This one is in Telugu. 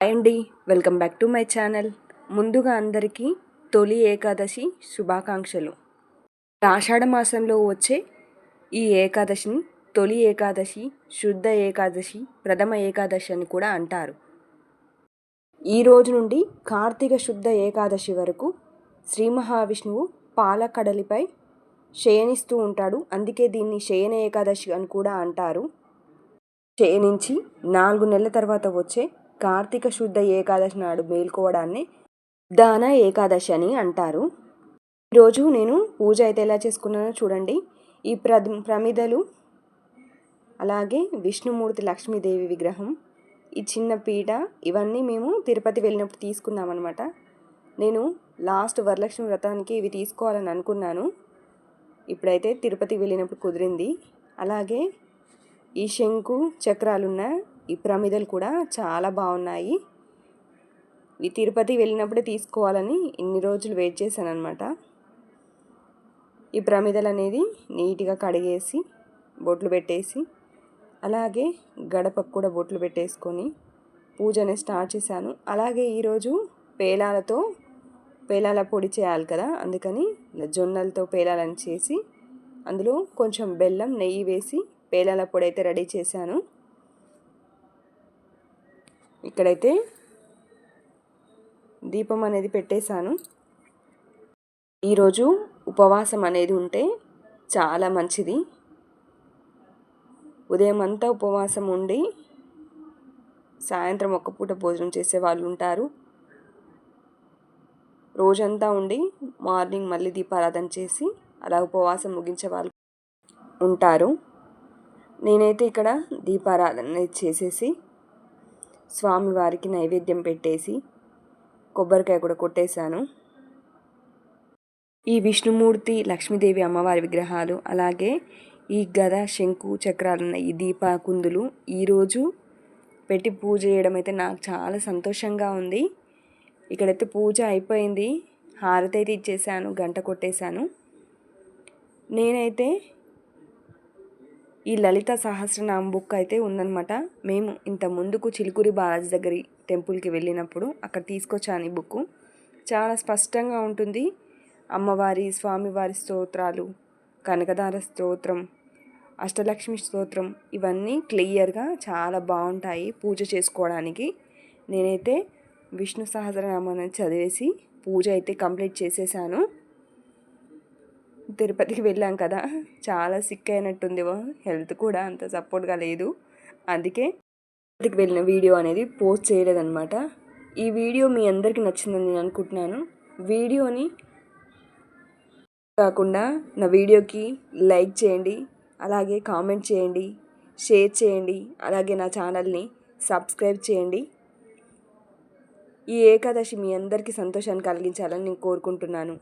అండి welcome back to my channel. ముందుగా అందరికీ తొలి ఏకాదశి శుభాకాంక్షలు. ఆషాఢ మాసంలో వచ్చే ఈ ఏకాదశిని తొలి ఏకాదశి శుద్ధ ఏకాదశి ప్రథమ ఏకాదశి అని కూడా అంటారు. ఈ రోజు నుండి కార్తీక శుద్ధ ఏకాదశి వరకు శ్రీ మహావిష్ణువు పాలకడలిపై శయనిస్తూ ఉంటాడు. అందుకే దీన్ని శయన ఏకాదశి అని కూడా అంటారు. శయనించి నాలుగు నెలల తర్వాత వచ్చే కార్తీక శుద్ధ ఏకాదశి నాడు మేల్కోవడాన్ని దాన ఏకాదశి అని అంటారు. ఈరోజు నేను పూజ అయితే ఎలా చేసుకున్నానో చూడండి. ఈ ప్ర ప్రమిదలు అలాగే విష్ణుమూర్తి లక్ష్మీదేవి విగ్రహం ఈ చిన్న పీట ఇవన్నీ మేము తిరుపతి వెళ్ళినప్పుడు తీసుకున్నామన్నమాట. నేను లాస్ట్ వరలక్ష్మి వ్రతానికి ఇవి తీసుకోవాలని అనుకున్నాను. ఇప్పుడైతే తిరుపతి వెళ్ళినప్పుడు కుదిరింది. అలాగే ఈ శంకు చక్రాలున్న ఈ ప్రమిదలు కూడా చాలా బాగున్నాయి. ఈ తిరుపతి వెళ్ళినప్పుడే తీసుకోవాలని ఇన్ని రోజులు వెయిట్ చేశాను అనమాట ఈ ప్రమిదలు అనేది నీట్గా కడిగేసి బొట్లు పెట్టేసి అలాగే గడపకు కూడా బొట్లు పెట్టేసుకొని పూజని స్టార్ట్ చేశాను. అలాగే ఈరోజు పేలాలతో పేలాల పొడి చేయాలి కదా అందుకని జొన్నలతో పేలాలని చేసి అందులో కొంచెం బెల్లం నెయ్యి వేసి పేలాల పొడి అయితే రెడీ చేశాను. ఇక్కడైతే దీపం అనేది పెట్టేశాను. ఈరోజు ఉపవాసం అనేది ఉంటే చాలా మంచిది. ఉదయం అంతా ఉపవాసం ఉండి సాయంత్రం ఒక్క పూట భోజనం చేసే వాళ్ళు ఉంటారు. రోజంతా ఉండి మార్నింగ్ మళ్ళీ దీపారాధన చేసి అలా ఉపవాసం ముగించే వాళ్ళు ఉంటారు. నేనైతే ఇక్కడ దీపారాధన చేసేసి స్వామివారికి నైవేద్యం పెట్టేసి కొబ్బరికాయ కూడా కొట్టేశాను. ఈ విష్ణుమూర్తి లక్ష్మీదేవి అమ్మవారి విగ్రహాలు అలాగే ఈ గద శంకు చక్రాలున్న ఈ దీప కుందులు ఈరోజు పెట్టి పూజ చేయడం అయితే నాకు చాలా సంతోషంగా ఉంది. ఇక్కడైతే పూజ అయిపోయింది. హారతి అయితే ఇచ్చేసాను గంట కొట్టేశాను. నేనైతే ఈ లలిత సహస్రనామ బుక్ అయితే ఉందన్నమాట. మేము ఇంత ముందుకు చిలుకూరి బాలాజీ దగ్గరి టెంపుల్కి వెళ్ళినప్పుడు అక్కడ తీసుకొచ్చాను ఈ బుక్ చాలా స్పష్టంగా ఉంటుంది. అమ్మవారి స్వామివారి స్తోత్రాలు కనకదార స్తోత్రం అష్టలక్ష్మి స్తోత్రం ఇవన్నీ క్లియర్గా చాలా బాగుంటాయి పూజ చేసుకోవడానికి. నేనైతే విష్ణు సహస్రనామాన్ని చదివేసి పూజ అయితే కంప్లీట్ చేసేసాను. తిరుపతికి వెళ్ళాం కదా. చాలా సిక్ అయినట్టుంది హెల్త్ కూడా అంత సపోర్ట్గా లేదు. అందుకే తిరుపతికి వెళ్ళిన వీడియో అనేది పోస్ట్ చేయలేదన్నమాట. ఈ వీడియో మీ అందరికీ నచ్చిందని నేను అనుకుంటున్నాను. వీడియోని కాకుండా నా వీడియోకి లైక్ చేయండి. అలాగే కామెంట్ చేయండి. షేర్ చేయండి. అలాగే నా ఛానల్ని సబ్స్క్రైబ్ చేయండి. ఈ ఏకాదశి మీ అందరికీ సంతోషాన్ని కలిగించాలని నేను కోరుకుంటున్నాను.